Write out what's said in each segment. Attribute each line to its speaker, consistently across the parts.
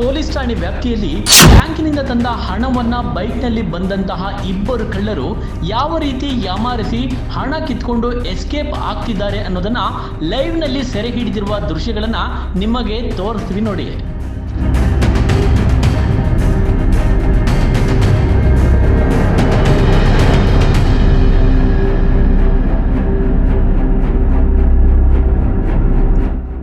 Speaker 1: Police ಠಾಣೆ ವ್ಯಾಪ್ತಿಯಲ್ಲಿ ಬ್ಯಾಂಕಿನಿಂದ ತಂದ ಹಣವನ್ನ ಬೈಕ್ನಲ್ಲಿ ಬಂದಂತಹ ಇಬ್ಬರು ಕಳ್ಳರು ಯಾವ ರೀತಿ ಯಾಮಾರಿಸಿ ಹಣ ಕಿತ್ಕೊಂಡು ಎಸ್ಕೇಪ್ ಆಗ್ತಿದ್ದಾರೆ ಅನ್ನೋದನ್ನ ಲೈವ್ನಲ್ಲಿ ಸೆರೆ ಹಿಡಿದಿರುವ ದೃಶ್ಯಗಳನ್ನ ನಿಮಗೆ ತೋರಿಸ್ತೀವಿ ನೋಡಿ.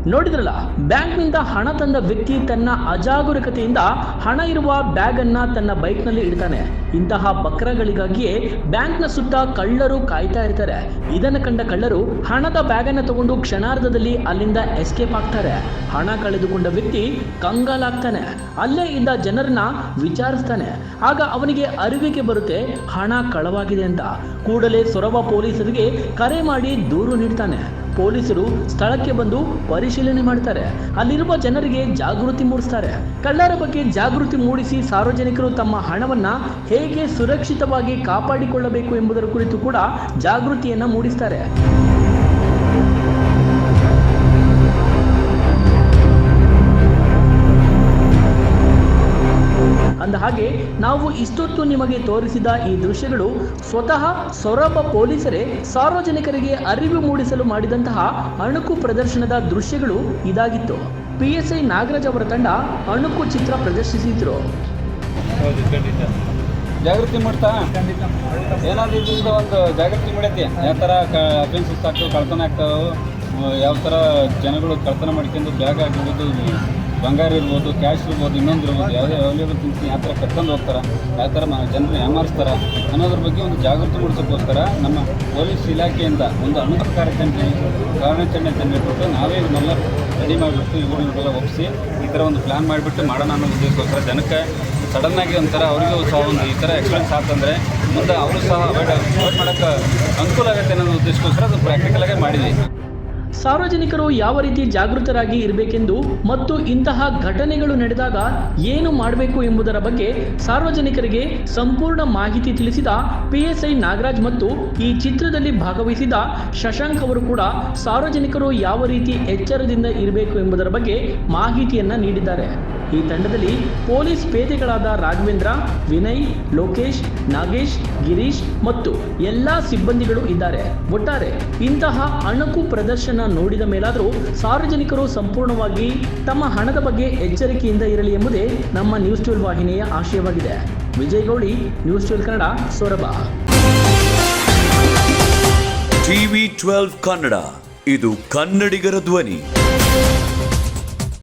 Speaker 1: ನೋಡಿದ್ರಲ್ಲ ಬ್ಯಾಂಕ್ನಿಂದ ಹಣ ತಂದ ವ್ಯಕ್ತಿ ತನ್ನ ಅಜಾಗರೂಕತೆಯಿಂದ ಹಣ ಇರುವ ಬ್ಯಾಗ್ ಅನ್ನ ತನ್ನ ಬೈಕ್ನಲ್ಲಿ ಇಡ್ತಾನೆ. ಇಂತಹ ಬಕ್ರಗಳಿಗಾಗಿಯೇ ಬ್ಯಾಂಕ್ನ ಸುತ್ತ ಕಳ್ಳರು ಕಾಯ್ತಾ ಇರ್ತಾರೆ. ಇದನ್ನು ಕಂಡ ಕಳ್ಳರು ಹಣದ ಬ್ಯಾಗ್ ಅನ್ನ ತಗೊಂಡು ಕ್ಷಣಾರ್ಧದಲ್ಲಿ ಅಲ್ಲಿಂದ ಎಸ್ಕೇಪ್ ಆಗ್ತಾರೆ. ಹಣ ಕಳೆದುಕೊಂಡ ವ್ಯಕ್ತಿ ಕಂಗಾಲಾಗ್ತಾನೆ. ಅಲ್ಲೇ ಇದ್ದ ಜನರನ್ನ ವಿಚಾರಿಸ್ತಾನೆ. ಆಗ ಅವನಿಗೆ ಅರಿವಿಗೆ ಬರುತ್ತೆ, ಹಣ ಕಳವಾಗಿದೆ ಅಂತ. ಕೂಡಲೇ ಸೊರಬ ಪೊಲೀಸರಿಗೆ ಕರೆ ಮಾಡಿ ದೂರು ನೀಡ್ತಾನೆ. ಪೊಲೀಸರು ಸ್ಥಳಕ್ಕೆ ಬಂದು ಪರಿಶೀಲನೆ ಮಾಡ್ತಾರೆ. ಅಲ್ಲಿರುವ ಜನರಿಗೆ ಜಾಗೃತಿ ಮೂಡಿಸ್ತಾರೆ. ಕಳ್ಳರ ಬಗ್ಗೆ ಜಾಗೃತಿ ಮೂಡಿಸಿ ಸಾರ್ವಜನಿಕರು ತಮ್ಮ ಹಣವನ್ನ ಹೇಗೆ ಸುರಕ್ಷಿತವಾಗಿ ಕಾಪಾಡಿಕೊಳ್ಳಬೇಕು ಎಂಬುದರ ಕುರಿತು ಕೂಡ ಜಾಗೃತಿಯನ್ನ ಮೂಡಿಸ್ತಾರೆ. ನಾವು ಇಷ್ಟೊತ್ತು ನಿಮಗೆ ತೋರಿಸಿದ ಈ ದೃಶ್ಯಗಳು ಸ್ವತಃ ಸೊರಬ ಪೊಲೀಸರೇ ಸಾರ್ವಜನಿಕರಿಗೆ ಅರಿವು ಮೂಡಿಸಲು ಮಾಡಿದಂತಹ ಅಣುಕು ಪ್ರದರ್ಶನದ ದೃಶ್ಯಗಳು ಇದಾಗಿತ್ತು. ಪಿ ಎಸ್ ಐ ನಾಗರಾಜ್ ಅವರ ತಂಡ ಅಣುಕು ಚಿತ್ರ ಪ್ರದರ್ಶಿಸಿದ್ರು.
Speaker 2: ಜಾಗೃತಿ ಮಾಡ್ತಾ? ಏನಾದ್ರು ಇದರಿಂದ ಒಂದು ಜಾಗೃತಿ ಮಾಡೈತಿ. ಯಾವ ಥರ ಅಫೆನ್ಸಸ್ ಆಗ್ತವೆ ಕಳ್ತನ ಆಗ್ತಾವೆ ಯಾವ ಥರ ಜನಗಳು ಕಳ್ತನ ಮಾಡ್ಕೊಂಡು ಬ್ಯಾಗ್ ಆಗಿರ್ಬೋದು ಬಂಗಾರ ಇರ್ಬೋದು ಕ್ಯಾಶ್ ಇರ್ಬೋದು, ಇನ್ನೊಂದು ಇರ್ಬೋದು, ಯಾವುದೇ ಅವೈಲೇಬಲ್ ಥಿಂಗ್ಸ್ ಯಾವ ಥರ ಕರ್ಕೊಂಡು ಹೋಗ್ತಾರೆ, ಯಾವ ಥರ ಜನರು ಏಮಾರಿಸ್ತಾರೆ ಅನ್ನೋದ್ರ ಬಗ್ಗೆ ಒಂದು ಜಾಗೃತಿ ಮೂಡಿಸೋಕ್ಕೋಸ್ಕರ ನಮ್ಮ ಪೊಲೀಸ್ ಇಲಾಖೆಯಿಂದ ಒಂದು ಅನುಕೂಲ ಕಾರ್ಯಕ್ರಮ ಕಾರ್ಯಾಚರಣೆ ತಂದಿಟ್ಬಿಟ್ಟು ನಾವೇ ಇದನ್ನೆಲ್ಲ ರೆಡಿ ಮಾಡಿಬಿಟ್ಟು ಇವರು ಇವರೆಲ್ಲ ಒಪ್ಪಿಸಿ ಈ ಥರ ಒಂದು ಪ್ಲ್ಯಾನ್ ಮಾಡಿಬಿಟ್ಟು ಮಾಡೋಣ ಅನ್ನೋ ಉದ್ದೇಶಕ್ಕೋಸ್ಕರ ಜನಕ್ಕೆ ಸಡನ್ನಾಗಿ ಒಂಥರ ಅವರಿಗೂ ಸಹ ಒಂದು ಈ ಥರ ಎಕ್ಸ್ಪೀರಿಯನ್ಸ್ ಆತಂದರೆ ಮುಂದೆ ಅವರು ಸಹ ಅವಾಯ್ಡ್ ಅವಾಯ್ಡ್ ಮಾಡೋಕ್ಕೆ ಅನುಕೂಲ ಆಗುತ್ತೆ ಅನ್ನೋ ಉದ್ದೇಶಕ್ಕೋಸ್ಕರ ಅದು ಪ್ರಾಕ್ಟಿಕಲಾಗೇ ಮಾಡಿದ್ವಿ.
Speaker 1: ಸಾರ್ವಜನಿಕರು ಯಾವ ರೀತಿ ಜಾಗೃತರಾಗಿ ಇರಬೇಕೆಂದು ಮತ್ತು ಇಂತಹ ಘಟನೆಗಳು ನಡೆದಾಗ ಏನು ಮಾಡಬೇಕು ಎಂಬುದರ ಬಗ್ಗೆ ಸಾರ್ವಜನಿಕರಿಗೆ ಸಂಪೂರ್ಣ ಮಾಹಿತಿ ತಿಳಿಸಿದ ಪಿಎಸ್ಐ ನಾಗರಾಜ್ ಮತ್ತು ಈ ಚಿತ್ರದಲ್ಲಿ ಭಾಗವಹಿಸಿದ ಶಶಾಂಕ್ ಅವರು ಕೂಡ ಸಾರ್ವಜನಿಕರು ಯಾವ ರೀತಿ ಎಚ್ಚರದಿಂದ ಇರಬೇಕು ಎಂಬುದರ ಬಗ್ಗೆ ಮಾಹಿತಿಯನ್ನು ನೀಡಿದ್ದಾರೆ. ಈ ತಂಡದಲ್ಲಿ ಪೊಲೀಸ್ ಪೇದೆಗಳಾದ ರಾಘವೇಂದ್ರ, ವಿನಯ್, ಲೋಕೇಶ್, ನಾಗೇಶ್, ಗಿರೀಶ್ ಮತ್ತು ಎಲ್ಲಾ ಸಿಬ್ಬಂದಿಗಳು ಇದ್ದಾರೆ. ಒಟ್ಟಾರೆ ಇಂತಹ ಅಣಕು ಪ್ರದರ್ಶನ ನೋಡಿದ ಮೇಲಾದರೂ ಸಾರ್ವಜನಿಕರು ಸಂಪೂರ್ಣವಾಗಿ ತಮ್ಮ ಹಣದ ಬಗ್ಗೆ ಎಚ್ಚರಿಕೆಯಿಂದ ಇರಲಿ ಎಂಬುದೇ ನಮ್ಮ ನ್ಯೂಸ್ ಟ್ವೆಲ್ ವಾಹಿನಿಯ ಆಶಯವಾಗಿದೆ. Vijay news twelve Kannada, Soraba.
Speaker 3: TV twelve Kannada, ಇದು ಕನ್ನಡಿಗರ ಧ್ವನಿ.